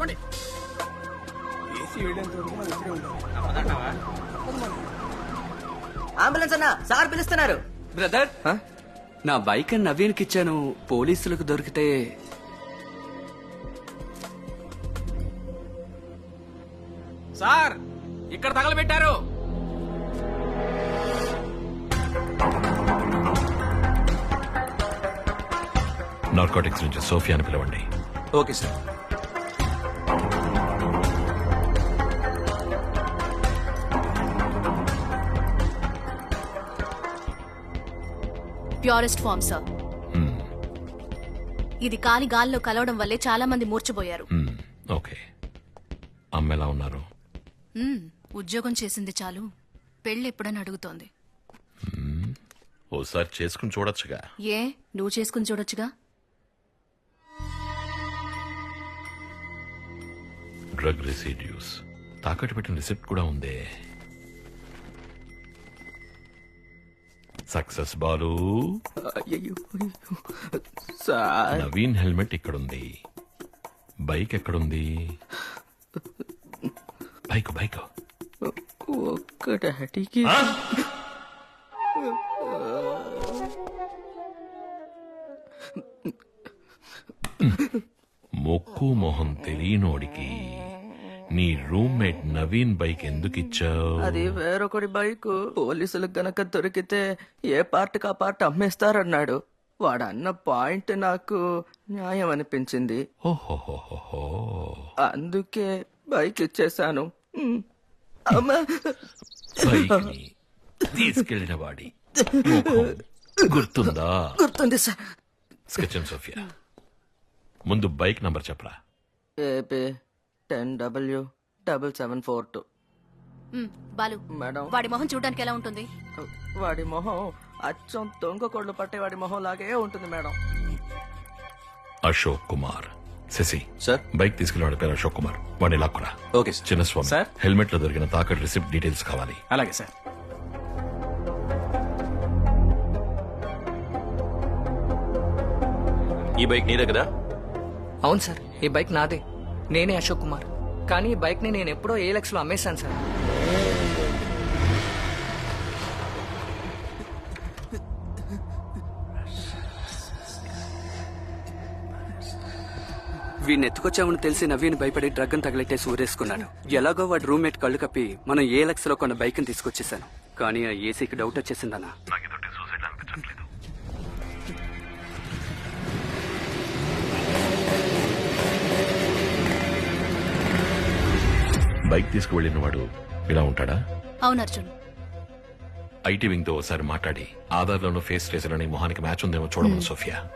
పోండి ఏసీ వెళ్ళేంత వరకు మనం ఇక్కడే ఉండాలి. అంబులెన్స్ అన్న సార్ పిలుస్తున్నారు. బ్రదర్? నా బైక్ నవీన్కి ఇచ్చాను పోలీసులకు దొరికితే సార్ ఇక్కడ తగలబెట్టారు. నార్కోటిక్స్ నుంచి సోఫియాని పిలవండి. Okay sir. Purest form sir. ఇది కాలి గాల్లో కలవడం వల్లే చాలా మంది మూర్చబోయారు మ్మ్, ఓకే అమ్మ ఎలా ఉన్నారు? మ్మ్, ఉద్యోగం చేసింది చాలు. పెళ్ళి ఎప్పుడని అడుగుతోంది. ఓసారి చేసుకుని చూడొచ్చుగా. ఏ? నువ్వు చేసుకుని చూడొచ్చుగా? డ్రగ్ రెసిడ్యూస్ తాకట్టు పెట్టిన రిసిప్ట్ కూడా ఉందే. Success Balu. Sir. Naveen helmet ఇక్కడుంది. బైక్ ఎక్కడుంది? Bike bike. ఒక్క డాడీకి మొక్కు మొహం తెలియనోడికి నీ రూమ్మేట్ నవీన్ బైక్ ఎందుకు ఇచ్చావు అది వేరొకటి బైక్. పోలీసులకు గనక దొరికితే ఏ పార్ట్ ఆ పార్ట్ అమ్మేస్తారన్నాడు. వాడు అన్న పాయింట్ నాకు న్యాయం అనిపించింది. ఓహోహోహో. అందుకే బైక్ ఇచ్చేశాను. అమ్మా. తీసుకెళ్ళిన వాడి ముఖం గుర్తుందా? గుర్తుంది సార్. స్కెచన్ సోఫియా. ముందు బైక్ నంబర్ చెప్పరా? AP ten W double seven four two. మ్మ్, బాలు మేడం. వాడి మొహం చూడడానికి ఎలా ఉంటుంది? వాడి మొహం అచ్చం దొంగ కోళ్ళు పట్టే వాడి మొహం లాగే ఉంటుంది madam. Ashok Kumar. Sasi sir? Bike తీసుకెళ్ళిన వాడి పేరు అశోక్ కుమార్. వాడిని లాక్కురా ఓకే సార్. చిన్నస్వామి సార్? హెల్మెట్లో దొరికిన తాకట్టు రిసిప్ట్ డీటెయిల్స్ కావాలి. అలాగే సార్. ఈ బైక్ నీదే కదా? అవును సార్. ఈ బైక్ నాదే. నేనే అశోక్ కుమార్. కానీ ఈ బైక్ని నేను ఎప్పుడో ఏలెక్స్లో అమ్మేశాను సార్. వీడిని ఎత్తుకొచ్చామని తెలిసి నవీన్ భయపడి డ్రగ్ అని తగిలెట్టేసి ఊరేసుకున్నాను. ఎలాగో వాడు రూమ్మేట్ కళ్ళు కప్పి మనం ఏ లక్షలో కొన్న బైక్ని తీసుకొచ్చేసాను కానీ ఆ ఏసీకి డౌట్ వచ్చేసిందన్నా. బైక్ తీసుకువెళ్ళిన వాడు ఇలా ఉంటాడా? అవును అర్జున్. ఐటీ వింగ్తో ఒకసారి మాట్లాడి ఆధార్లోనూ ఫేస్ ట్రేసర్ అని మొహానికి మ్యాచ్ ఉందేమో చూడమని సోఫియా.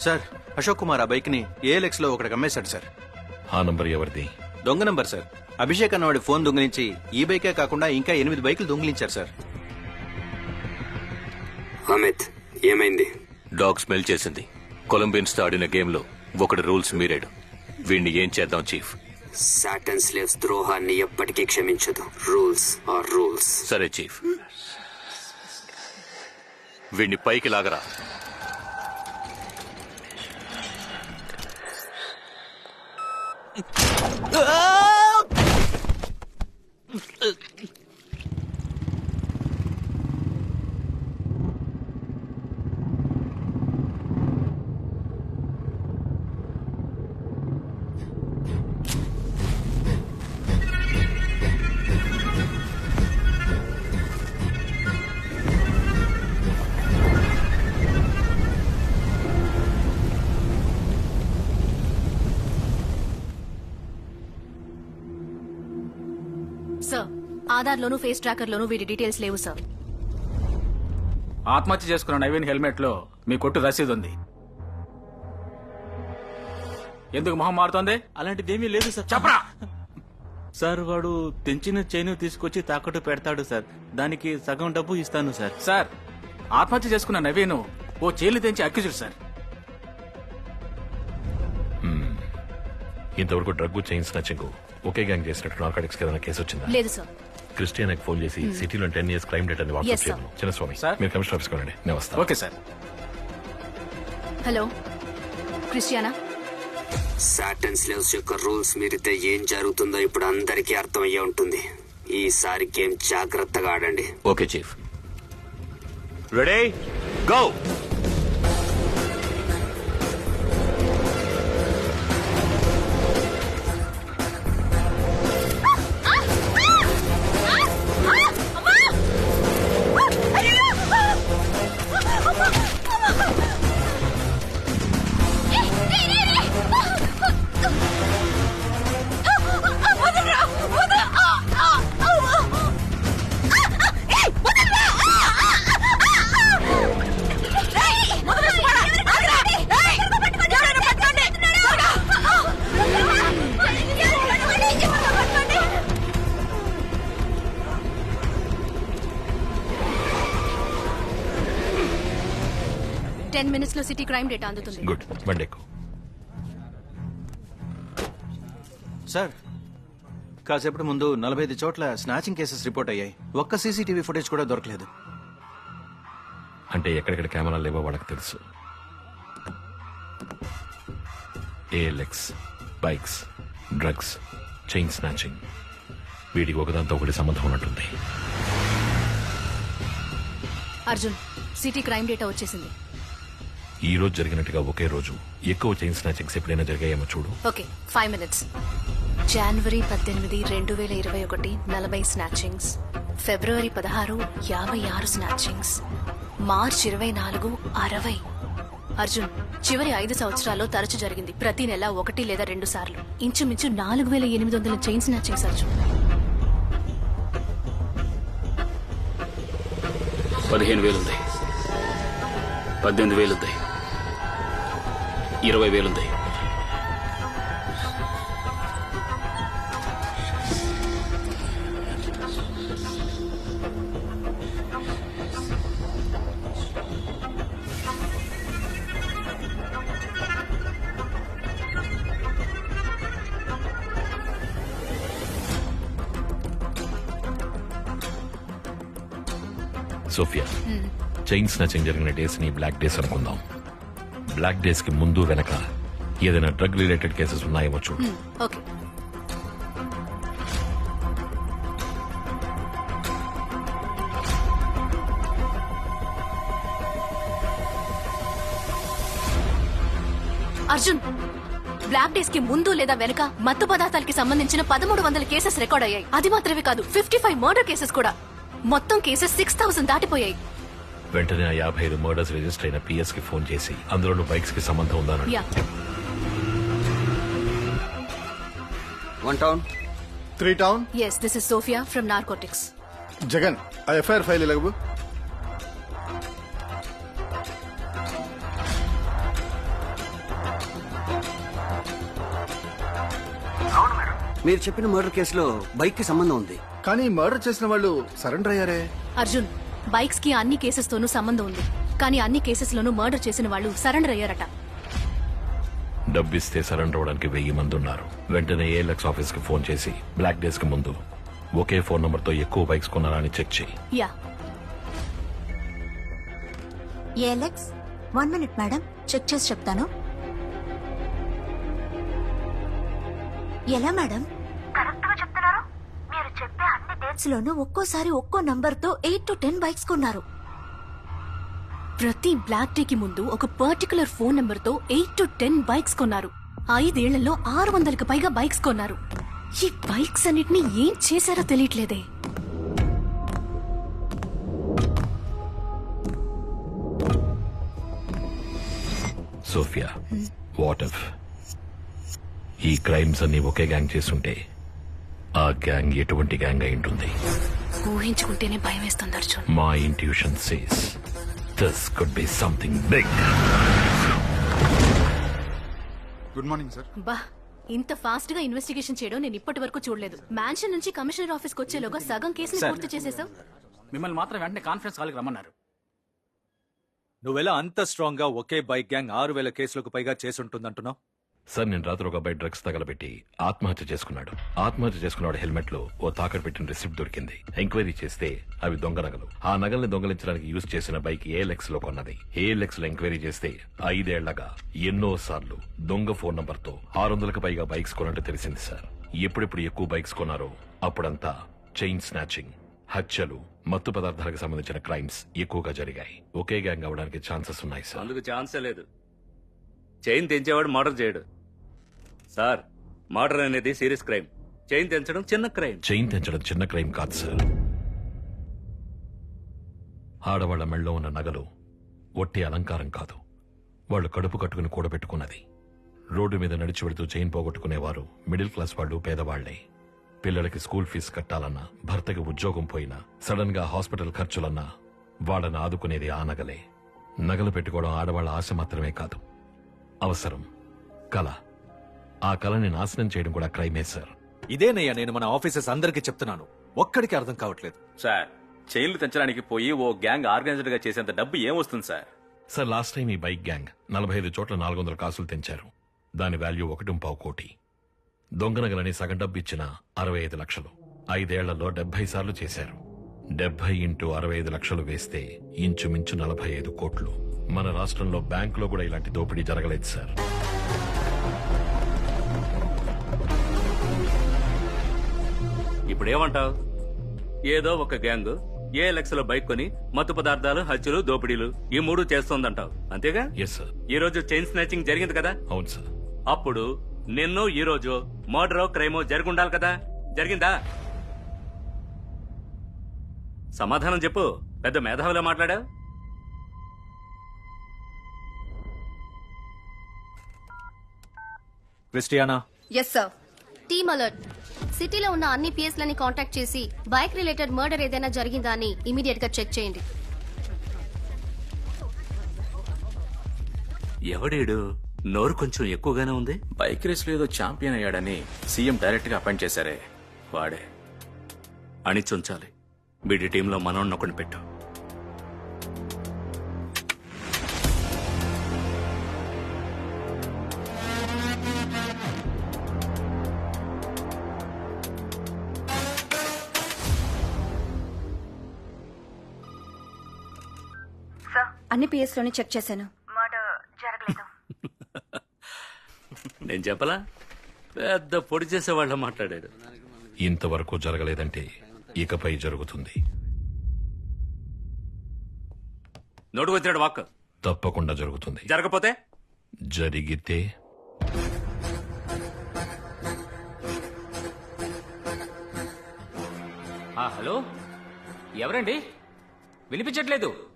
సార్ అశోక్ కుమార్ ఆ బైక్ని ఏఎల్ఎక్స్లో ఒకటికి అమ్మేశాడు సార్. ఆ నంబర్ ఎవరిది? దొంగ నంబర్ సార్. అభిషేక్ అన్నవాడి ఫోన్ దొంగిలించి ఈ బైకే కాకుండా ఇంకా ఎనిమిది బైకులు దొంగిలించారు సార్. అమిత్ ఏమైంది? డాగ్ స్మెల్ చేసింది. కొలంబియన్స్తో ఆడిన గేమ్లో ఒకటి రూల్స్ మీరాడు. వీడిని ఏం చేద్దాం చీఫ్? సాటన్ స్లేవ్స్ ద్రోహాన్ని ఎప్పటికీ క్షమించదు. Rules are rules. సరే చీఫ్. వీడిని పైకి లాగరా. సార్ ఆధార్లోను ఫేస్ ట్రాకర్లోను వీడి డీటెయిల్స్ లేవు సార్. ఆత్మహత్య చేసుకున్న నవీన్ హెల్మెట్లో మీ కొట్టు రసీదు ఉంది ఎందుకు మొహం మారుతోంది? అలాంటిదేమీ లేదు సార్. చెప్పరా! సార్ వాడు తెంచిన చైన్ తీసుకొచ్చి తాకట్టు పెడతాడు సార్. దానికి సగం డబ్బు ఇస్తాను సార్. సార్ ఆత్మహత్య చేసుకున్న నవీన్ ఓ చేలు తెంచి అక్కిజుడు సార్. ఇంతవరకు డ్రగ్ చైన్ స్నాచింగ్ ఒకే గ్యాంగ్ చేసినట్టు నార్కాటిక్స్ ఏదైనా కేసు వచ్చిందా లేదు సార్. క్రిస్టియన్కి ఫోన్ చేసి సిటీలో టెన్ ఇయర్స్ క్రైమ్ డేట్ అని వాట్సాప్. చేయను చిన్నస్వామి Sir. మీరు కమిషనర్ ఆఫీస్కి వెళ్ళండి. నేను వస్తాను. Okay sir hello Christiana Satan slaves యొక్క రూల్స్ మీరితే ఏం జరుగుతుందో ఇప్పుడు అందరికీ అర్థమయ్యే ఉంటుంది. ఈసారి గేమ్ జాగ్రత్తగా ఆడండి. Okay chief ready go ten మినిట్స్లో సిటీ క్రైమ్ డేటా అందుతుంది. గుడ్ బండెక్కు సార్ కాసేపటి ముందు నలభై ఐదు చోట్ల స్నాచింగ్ కేసెస్ రిపోర్ట్ అయ్యాయి. ఒక్క సీసీటీవీ ఫుటేజ్ కూడా దొరకలేదు. అంటే ఎక్కడెక్కడ కెమెరాలు లేవో వాళ్ళకి తెలుసు. OLX bikes drugs chain snatching వీటికి ఒకదాంతో ఒకటి సంబంధం ఉన్నట్టుంది. అర్జున్ సిటీ క్రైమ్ డేటా వచ్చేసింది. ఈ రోజు జరిగినట్టుగా ఒకే రోజు. ఎక్కువ చైన్ స్నాచింగ్స్ ఎప్పుడైనా జరిగాయేమో చూడు. ఓకే ఫైవ్ మినిట్స్ జనవరి పద్దెనిమిది రెండు వేల ఇరవై ఒకటి నలభై స్నాచింగ్స్ ఫిబ్రవరి పదహారు యాభై ఆరు స్నాచింగ్స్ మార్చ్ ఇరవై నాలుగు అరవై. అర్జున్ చివరి ఐదు సంవత్సరాల్లో తరచు జరిగింది. ప్రతి నెల ఒకటి లేదా రెండు సార్లు. ఇంచుమించు నాలుగు వేల ఎనిమిది వందల చైన్ స్నాచింగ్స్ అర్జున్. పదిహేను వేలుంది. పద్దెనిమిది వేలుంది. ఇరవై వేలుంది. సోఫియా చైన్ స్నాచింగ్ జరిగిన డేస్ని బ్లాక్ డేస్ అనుకుందాం. బ్లాక్ డేస్కి ముందు వెనక ఏదైనా డ్రగ్ రిలేటెడ్ కేసెస్ ఉన్నాయేమో చూడు. Hmm, ఓకే అర్జున్ బ్లాక్ డేస్కి ముందు లేదా వెనక మత్తు పదార్థాలకి సంబంధించిన పదమూడు వందల కేసెస్ రికార్డ్ అయ్యాయి. అది మాత్రమే కాదు ఫిఫ్టీ ఫైవ్ మర్డర్ కేసెస్ కూడా. మొత్తం కేసెస్ సిక్స్ థౌసండ్ దాటిపోయాయి. వెంటనే ఆ యాభై ఐదు మర్డర్స్ రిజిస్టర్ అయిన పిఎస్కి ఫోన్ చేసి అందులో బైక్స్కి సంబంధం ఉందని yeah one town three town yes this is Sophia from narcotics Jagan ఆ ఎఫ్ఐఆర్ ఫైల్ ఇలాగబు మీరు చెప్పిన మర్డర్ కేసులో బైక్కి సంబంధం ఉంది. కానీ మర్డర్ చేసిన వాళ్ళు సరెండర్ అయ్యారే? అర్జున్ బైక్స్కి అన్ని కేసెస్ తోనూ సంబంధం ఉంది. కానీ అన్ని కేసెస్ లోనూ మర్డర్ చేసిన వాళ్ళు సరెండర్ అయ్యారట డబ్బిస్తే సరెండర్ అవడానికి వెయ్యి మంది ఉన్నారు. వెంటనే ఏఎల్ఎక్స్ ఆఫీస్కి ఫోన్ చేసి బ్లాక్ డేస్కి ముందు ఒకే ఫోన్ నంబర్తో ఎక్కువ బైక్స్ కొన్నారా అని చెక్ చేయి. Yeah. Alex one minute madam check చేసి చెప్తాను. ఎలా మేడం కరెక్ట్గా చెప్తున్నారు మీరు చెప్పే లోనూ ఒక్కోసారి ఒక్కో నంబర్తో ఎయిట్ టు టెన్ బైక్స్ కొన్నారు. ప్రతి బ్లాక్ డే కి ముందు ఒక పర్టికులర్ ఫోన్ నెంబర్తో ఎయిట్ టు టెన్ బైక్స్ కొన్నారు. ఐదేళ్ళలో ఆరు వందలకు పైగా బైక్స్ కొన్నారు. ఈ బైక్స్ అన్నిటిని ఏం చేశారో తెలియట్లేదే. సోఫియా వాట్ ఈ క్రైమ్స్ అన్ని ఒకే గ్యాంగ్ చేస్తుంటే ఆ గ్యాంగ్ ఎటువంటి గ్యాంగ్ అయి ఉంటుంది? ఊహించుకుంటేనే భయం వేస్తుంది అర్జున్. మా intuition says this could be something big good morning sir బా ఇంత ఫాస్ట్గా ఇన్వెస్టిగేషన్ చేయడం నేను ఇప్పటి వరకు చూడలేదు. మ్యాన్షన్ నుంచి కమిషనర్ ఆఫీస్కి వచ్చేలోగా సగం కేసుని. పూర్తి చేసేసావు? మిమ్మల్ని మాత్రం వెంటనే కాన్ఫరెన్స్ కాల్కి రమ్మన్నారు. నువ్వెలా అంత స్ట్రాంగ్గా ఒకే బైక్ గ్యాంగ్ ఆరు వేల కేసులకు పైగా చేసుంటుందంటున్నావు? సార్ నేను రాత్రి ఒక అబ్బాయి డ్రగ్స్ తగలబెట్టి ఆత్మహత్య చేసుకున్నాడు. ఆత్మహత్య చేసుకున్నాడు హెల్మెట్లో ఓ తాకట్టు పెట్టిన రిసిప్ట్ దొరికింది. ఎంక్వైరీ చేస్తే అవి దొంగ నగలు. ఆ నగల్ని దొంగలించడానికి యూజ్ చేసిన బైక్ ఏఎల్ఎక్స్లో కొన్నది. ఏఎల్ఎక్స్లో ఎంక్వైరీ చేస్తే ఐదేళ్ళగా ఎన్నో సార్లు దొంగ ఫోన్ నంబర్తో ఆరు వందలకు పైగా బైక్స్ కొన్నట్టు తెలిసింది సార్. ఎప్పుడెప్పుడు ఎక్కువ బైక్స్ కొన్నారో అప్పుడంతా చైన్ స్నాచింగ్ హత్యలు మత్తు పదార్థాలకు సంబంధించిన క్రైమ్స్ ఎక్కువగా జరిగాయి. ఒకే గ్యాంగ్ అవడానికి ఛాన్సెస్ ఉన్నాయి సార్. అందుకు ఛాన్సే లేదు. చైన్ తెంచేవాడు మర్డర్ చేయడు. సార్ మర్డర్ అనేది సీరియస్ క్రైమ్. చైన్ తెంచడం చిన్న క్రైమ్. చైన్ తెంచడం చిన్న క్రైమ్ కాదు సార్. ఆడవాళ్ళ మెళ్ళో ఉన్న నగలు ఒట్టి అలంకారం కాదు. వాళ్ళు కడుపు కట్టుకుని కూడబెట్టుకున్నది. రోడ్డు మీద నడిచి వెడుతూ చైన్ పోగొట్టుకునేవారు మిడిల్ క్లాస్ వాళ్ళు పేదవాళ్ళే. పిల్లలకి స్కూల్ ఫీజు కట్టాలన్నా భర్తకి ఉద్యోగం పోయినా సడన్గా హాస్పిటల్ ఖర్చులన్నా వాళ్ళని ఆదుకునేది ఆ నగలే. నగలు పెట్టుకోవడం ఆడవాళ్ళ ఆశ మాత్రమే కాదు. అవసరం. కళ. ఆ కళని నాశనం చేయడం కూడా క్రైమే సార్. ఇదేనయ్యా నేను మన ఆఫీసర్స్ అందరికీ చెప్తున్నాను. ఒక్కడికి అర్థం కావట్లేదు. సార్ చైన్లు తెంచడానికి పోయి ఓ గ్యాంగ్ ఆర్గనైజ్డ్గా చేసేంత డబ్బు ఏమొస్తుంది సార్? సార్ లాస్ట్ టైం ఈ బైక్ గ్యాంగ్ నలభై ఐదు చోట్ల నాలుగు వందల కాసులు తెంచారు. దాని వాల్యూ ఒకటి పావు కోటి. దొంగనగలని సగం డబ్బు ఇచ్చిన అరవై ఐదు లక్షలు. ఐదేళ్ళలో డెబ్బై సార్లు చేశారు. డెబ్బై ఇంటూ అరవై ఐదు లక్షలు వేస్తే ఇంచుమించు నలభై ఐదు కోట్లు. మన రాష్ట్రంలో బ్యాంకులో కూడా ఇలాంటి దోపిడీ జరగలేదు సార్. ఇప్పుడు ఏమంటావు ఏదో ఒక గ్యాంగ్ ఏ లక్షల బైక్ కొని మత్తు పదార్థాలు హత్యలు దోపిడీలు ఈ మూడు చేస్తోందంటావు. అంతేగా? ఎస్ సార్ ఈ రోజు చైన్ స్నాచింగ్ జరిగింది కదా? అవును సార్. అప్పుడు నిన్ను ఈ రోజు మర్డరో క్రైమో జరుగుండాలి కదా? జరిగిందా? సమాధానం చెప్పు. పెద్ద మేధావిలా మాట్లాడా Christiana? Yes sir team alert సిటీలో ఉన్న అన్ని పిఎస్లని కాంటాక్ట్ చేసి బైక్ రిలేటెడ్ మర్డర్ ఏదైనా జరిగిందా అని ఇమీడియట్గా చెక్ చేయండి. ఎవడేడు? నోరు కొంచెం ఎక్కువగానే ఉంది. బైక్ రేస్లో ఏదో ఛాంపియన్ అయ్యాడని సీఎం డైరెక్ట్గా అపాయింట్ చేశారే. వాడే. అణిచుంచాలి. వీడి టీంలో మనోడిని ఒకటి పెట్టు. అన్ని పిఎస్లోనే చెక్ చేశాను. నేను చెప్పలా? పెద్ద పొడి చేసే వాళ్ళ మాట్లాడాడు. ఇంతవరకు జరగలేదంటే ఇకపై జరుగుతుంది. నోటుకొచ్చాడు వాక్. తప్పకుండా జరుగుతుంది. జరగపోతే? జరిగితే హలో? ఎవరండి? వినిపించట్లేదు.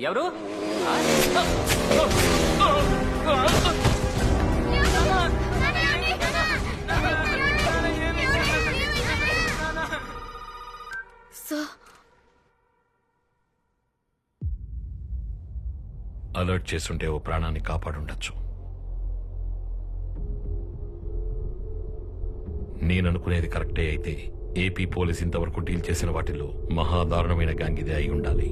ఎవరు? అలర్ట్ చేస్తుంటే ఓ ప్రాణాన్ని కాపాడుండొచ్చు. నేననుకునేది కరెక్టే అయితే ఏపీ పోలీస్ ఇంతవరకు డీల్ చేసిన వాటిల్లో మహాదారుణమైన గ్యాంగ్ ఇదే అయి ఉండాలి.